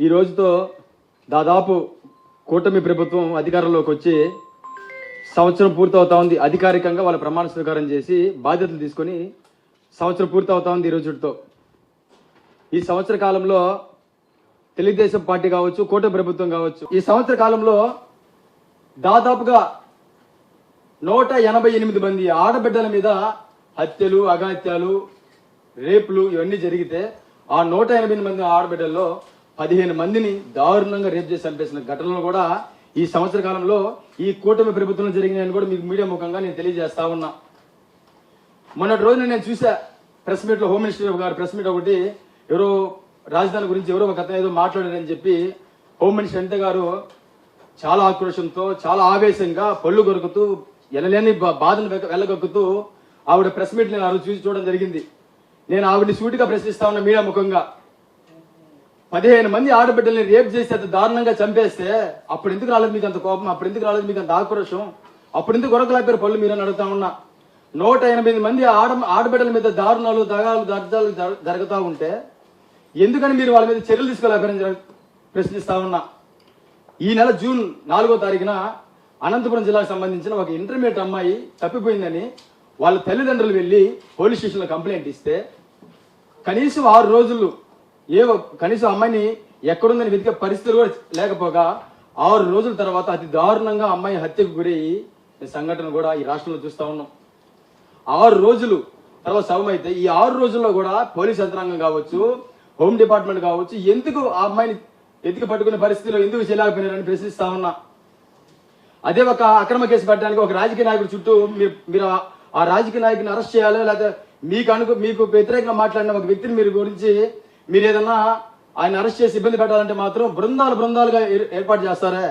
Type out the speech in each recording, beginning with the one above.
ఈ రోజుతో దాదాపు కూటమి ప్రభుత్వం అధికారంలోకి వచ్చి సంవత్సరం పూర్తవుతా ఉంది. అధికారికంగా వాళ్ళ ప్రమాణ స్వీకారం చేసి బాధ్యతలు తీసుకొని సంవత్సరం పూర్తవుతా ఉంది ఈ రోజుతో. ఈ సంవత్సర కాలంలో తెలుగుదేశం పార్టీ కావచ్చు కూటమి ప్రభుత్వం కావచ్చు ఈ సంవత్సర కాలంలో దాదాపుగా నూట ఎనభై ఎనిమిది మంది ఆడబిడ్డల మీద హత్యలు అఘాత్యాలు రేపులు ఇవన్నీ జరిగితే ఆ నూట ఎనభై మంది ఆడబిడ్డల్లో పదిహేను మందిని దారుణంగా రేప్ చేసి చంపేసిన ఘటనలు కూడా ఈ సంవత్సర కాలంలో ఈ కూటమి ప్రభుత్వం జరిగినాయని కూడా మీకు మీడియా ముఖంగా నేను తెలియజేస్తా ఉన్నా. మొన్నటి రోజున నేను చూసా ప్రెస్ మీట్లో హోమ్ మినిస్టర్ గారు ప్రెస్ మీట్ ఒకటి ఎవరో రాజధాని గురించి ఎవరో ఒక ఏదో మాట్లాడారని చెప్పి హోమ్ మినిస్టర్ అంతే గారు చాలా ఆక్రోషంతో చాలా ఆవేశంగా పళ్ళు కొరుకుతూ ఎనలేని బా- బాధను వెళ్ళగొక్కుతూ ఆవిడ ప్రెస్ మీట్ నేను ఆ రోజు చూసి చూడడం జరిగింది. నేను ఆవిడని సూటిగా ప్రశ్నిస్తా ఉన్న మీడియా ముఖంగా. పదిహేను మంది ఆడబిడ్డల్ని రేప్ చేసి అంత దారుణంగా చంపేస్తే అప్పుడు ఎందుకు రాలేదు మీకు అంత కోపం? అప్పుడు ఎందుకు రాలేదు మీకు అంత ఆక్రోషం? అప్పుడు ఎందుకు గొరకలేపారు పళ్ళు మీరని అడుగుతా ఉన్నా. నూట ఎనిమిది మంది ఆడ ఆడబిడ్డల మీద దారుణాలు దగాలు దర్జాలు జరుగుతూ ఉంటే ఎందుకని మీరు వాళ్ళ మీద చర్యలు తీసుకోలేపారని ప్రశ్నిస్తా ఉన్నా. ఈ నెల జూన్ నాలుగో తారీఖున అనంతపురం జిల్లాకు సంబంధించిన ఒక ఇంటర్మీడియట్ అమ్మాయి తప్పిపోయిందని వాళ్ళ తల్లిదండ్రులు వెళ్ళి పోలీస్ స్టేషన్లో కంప్లైంట్ ఇస్తే కనీసం ఆరు రోజులు ఏ కనీసం అమ్మాయిని ఎక్కడుందని వెతికే పరిస్థితులు కూడా లేకపోగా ఆరు రోజుల తర్వాత అతి దారుణంగా అమ్మాయి హత్యకు గురయ్యి సంఘటన కూడా ఈ రాష్ట్రంలో చూస్తా ఉన్నాం. ఆరు రోజులు తర్వాత శవం అయితే ఈ ఆరు రోజుల్లో కూడా పోలీస్ యంత్రాంగం కావచ్చు హోమ్ డిపార్ట్మెంట్ కావచ్చు ఎందుకు ఆ అమ్మాయిని ఎతికి పట్టుకునే పరిస్థితిలో ఎందుకు చేయలేకపోయినారని ప్రశ్నిస్తా ఉన్నా. అదే ఒక అక్రమ కేసు పెట్టడానికి ఒక రాజకీయ నాయకుడు చుట్టూ మీరు మీరు ఆ- ఆ రాజకీయ నాయకుని అరెస్ట్ చేయాలో? లేకపోతే మీకు అనుకు మీకు వ్యతిరేకంగా మాట్లాడిన ఒక వ్యక్తిని మీరు గురించి మీరు ఏదన్నా ఆయన అరెస్ట్ చేసి ఇబ్బంది పెట్టాలంటే మాత్రం బృందాలు బృందాలుగా ఏర్- ఏర్పాటు చేస్తారే.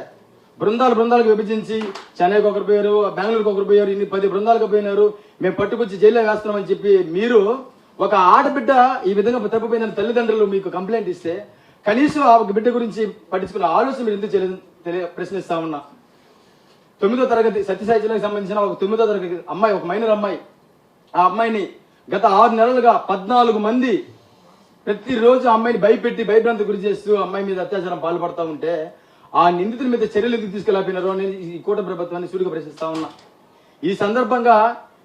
బృందాలు బృందాలకు విభజించి చెన్నైకి ఒకరు పోయారు బెంగళూరుకి ఒకరు పోయారు ఇన్ని పది బృందాలకు పోయినారు మేము పట్టుకొచ్చి జైల్లో వేస్తున్నామని చెప్పి మీరు ఒక ఆడబిడ్డ ఈ విధంగా తప్పిపోయిందని తల్లిదండ్రులు మీకు కంప్లైంట్ ఇస్తే కనీసం ఆ ఒక బిడ్డ గురించి పట్టించుకున్న ఆలోచన మీరు ఎందుకు తెలియ తెలియ- ప్రశ్నిస్తా ఉన్నా. తొమ్మిదో తరగతి సత్యసాయి సంబంధించిన ఒక తొమ్మిదో తరగతి అమ్మాయి ఒక మైనర్ అమ్మాయి. ఆ అమ్మాయిని గత ఆరు నెలలుగా పద్నాలుగు మంది ప్రతిరోజు అమ్మాయిని భయపెట్టి భయభ్రాంతి గురి చేస్తూ అమ్మాయి మీద అత్యాచారం పాల్పడతా ఉంటే ఆ నిందితుల మీద చర్యలు ఎందుకు తీసుకెళ్ళకపోయినారో అని ఈ కూట ప్రభుత్వాన్ని సూటిగా ప్రశ్నిస్తా ఉన్నా. ఈ సందర్భంగా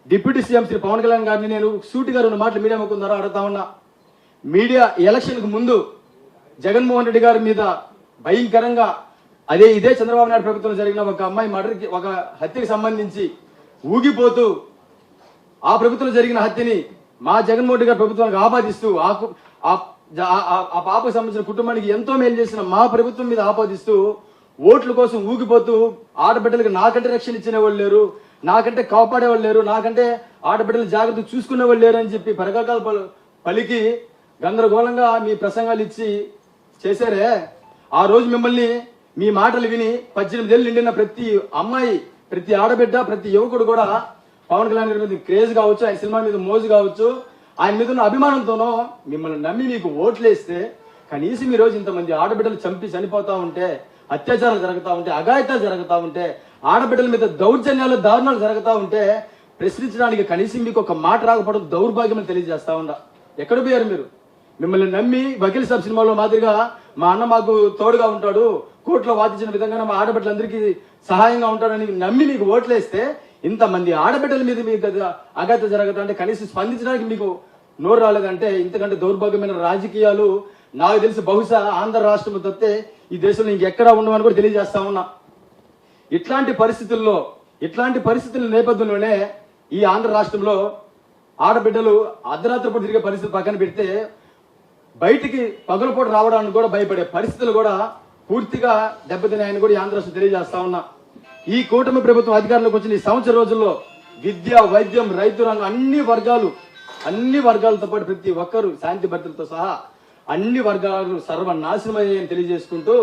డిప్యూటీ సీఎం శ్రీ పవన్ కళ్యాణ్ గారిని నేను సూటిగా రెండు మాటలు మీడియా ముఖం ద్వారా అడుగుతా ఉన్నా. మీడియా ఎలక్షన్కు ముందు జగన్మోహన్ రెడ్డి గారి మీద భయంకరంగా అదే ఇదే చంద్రబాబు నాయుడు ప్రభుత్వంలో జరిగిన ఒక అమ్మాయి మర్డర్కి ఒక హత్యకి సంబంధించి ఊగిపోతూ ఆ ప్రభుత్వంలో జరిగిన హత్యని మా జగన్మోహన్ రెడ్డి గారి ప్రభుత్వానికి ఆపాదిస్తూ ఆ ఆ- పాపకు సంబంధించిన కుటుంబానికి ఎంతో మేలు చేసిన మా ప్రభుత్వం మీద ఆపాదిస్తూ ఓట్ల కోసం ఊగిపోతూ ఆడబిడ్డలకు నాకంటే రక్షణ ఇచ్చిన వాళ్ళు లేరు నాకంటే కాపాడే వాళ్ళు లేరు నాకంటే ఆడబిడ్డలు జాగ్రత్త చూసుకునే వాళ్ళు లేరు అని చెప్పి పరగకాలు పలికి గందరగోళంగా మీ ప్రసంగాలు ఇచ్చి చేశారే. ఆ రోజు మిమ్మల్ని మీ మాటలు విని పద్దెనిమిది ఏళ్ళు నిండిన ప్రతి అమ్మాయి ప్రతి ఆడబిడ్డ ప్రతి యువకుడు కూడా పవన్ కళ్యాణ్ గారి మీద క్రేజ్ కావచ్చు ఆయన సినిమా మీద మోజు కావచ్చు ఆయన మీద ఉన్న అభిమానంతోనో మిమ్మల్ని నమ్మి మీకు ఓట్లేస్తే కనీసం ఈరోజు రోజు ఇంతమంది ఆడబిడ్డలు చంపి చనిపోతా ఉంటే అత్యాచారాలు జరుగుతూ ఉంటే అఘాయితాలు జరుగుతూ ఉంటే ఆడబిడ్డల మీద దౌర్జన్యాలు దారుణాలు జరుగుతూ ఉంటే ప్రశ్నించడానికి కనీసం మీకు ఒక మాట రాకపోవడం దౌర్భాగ్యం తెలియజేస్తా ఉండా. ఎక్కడ పోయారు మీరు? మిమ్మల్ని నమ్మి వకీల్ సాబ్ సినిమాలో మాదిరిగా మా అన్న మాకు తోడుగా ఉంటాడు కోర్టులో వాదించిన విధంగా మా ఆడబిడ్డలందరికీ సహాయంగా ఉంటాడని నమ్మి మీకు ఓట్లేస్తే ఇంతమంది ఆడబిడ్డల మీద మీకు అగత్య జరగటం అంటే కనీసం స్పందించడానికి మీకు నోరు రాలేదంటే ఇంతకంటే దౌర్భాగ్యమైన రాజకీయాలు నాకు తెలిసి బహుశా ఆంధ్ర రాష్ట్రం తప్పితే ఈ దేశంలో ఇంకెక్కడా ఉండవని కూడా తెలియజేస్తా ఉన్నా. ఇట్లాంటి పరిస్థితుల్లో ఇట్లాంటి పరిస్థితుల నేపథ్యంలోనే ఈ ఆంధ్ర రాష్ట్రంలో ఆడబిడ్డలు అర్ధరాత్రి పూట తిరిగే పరిస్థితి పక్కన పెడితే బయటికి పగలపూట రావడానికి కూడా భయపడే పరిస్థితులు కూడా పూర్తిగా దెబ్బతిన్నాయని కూడా ఈ ఆంధ్ర రాష్ట్రం తెలియజేస్తా ఉన్నా. ఈ కూటమి ప్రభుత్వం అధికారంలోకి వచ్చిన ఈ సంవత్సర రోజుల్లో విద్య వైద్యం రైతు రంగం అన్ని వర్గాలు అన్ని వర్గాలతో పాటు ప్రతి ఒక్కరు శాంతి భద్రతతో సహా అన్ని వర్గాలు సర్వనాశనమయ్యాయని తెలియజేసుకుంటూ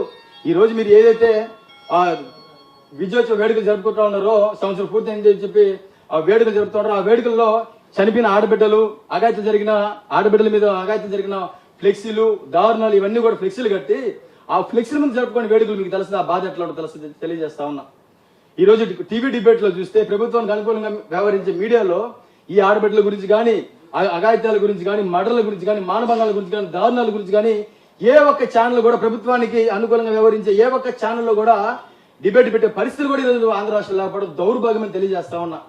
ఈ రోజు మీరు ఏదైతే ఆ విజయోత్సవ వేడుకలు జరుపుకుంటా ఉన్నారో సంవత్సరం పూర్తయింది అని చెప్పి ఆ వేడుకలు జరుపుతున్నారో ఆ వేడుకల్లో చనిపోయిన ఆడబిడ్డలు అగాయత్యం జరిగిన ఆడబిడ్డల మీద అగాయత్యం జరిగిన ఫ్లెక్సీలు దారుణాలు ఇవన్నీ కూడా ఫ్లెక్సీలు కట్టి ఆ ఫ్లెక్సీల మీద జరుపుకునే వేడుకలు మీకు తెలుసు ఆ బాధ ఎట్లా ఉంటుందో తెలియజేస్తా ఉన్నా. ఈ రోజు టీవీ డిబేట్లో చూస్తే ప్రభుత్వానికి అనుకూలంగా వ్యవహరించే మీడియాలో ఈ ఆడబిడ్డల గురించి కానీ అఘాయిత్యాల గురించి కానీ మర్డర్ల గురించి కానీ మానభంగాల గురించి కానీ దారుణాల గురించి కానీ ఏ ఒక్క ఛానల్ కూడా ప్రభుత్వానికి అనుకూలంగా వ్యవహరించే ఏ ఒక్క ఛానల్లో కూడా డిబేట్ పెట్టే పరిస్థితులు కూడా ఈరోజు ఆంధ్ర రాష్ట్రంలో లేకపోవడం దౌర్భాగ్యమని తెలియజేస్తా ఉన్నా.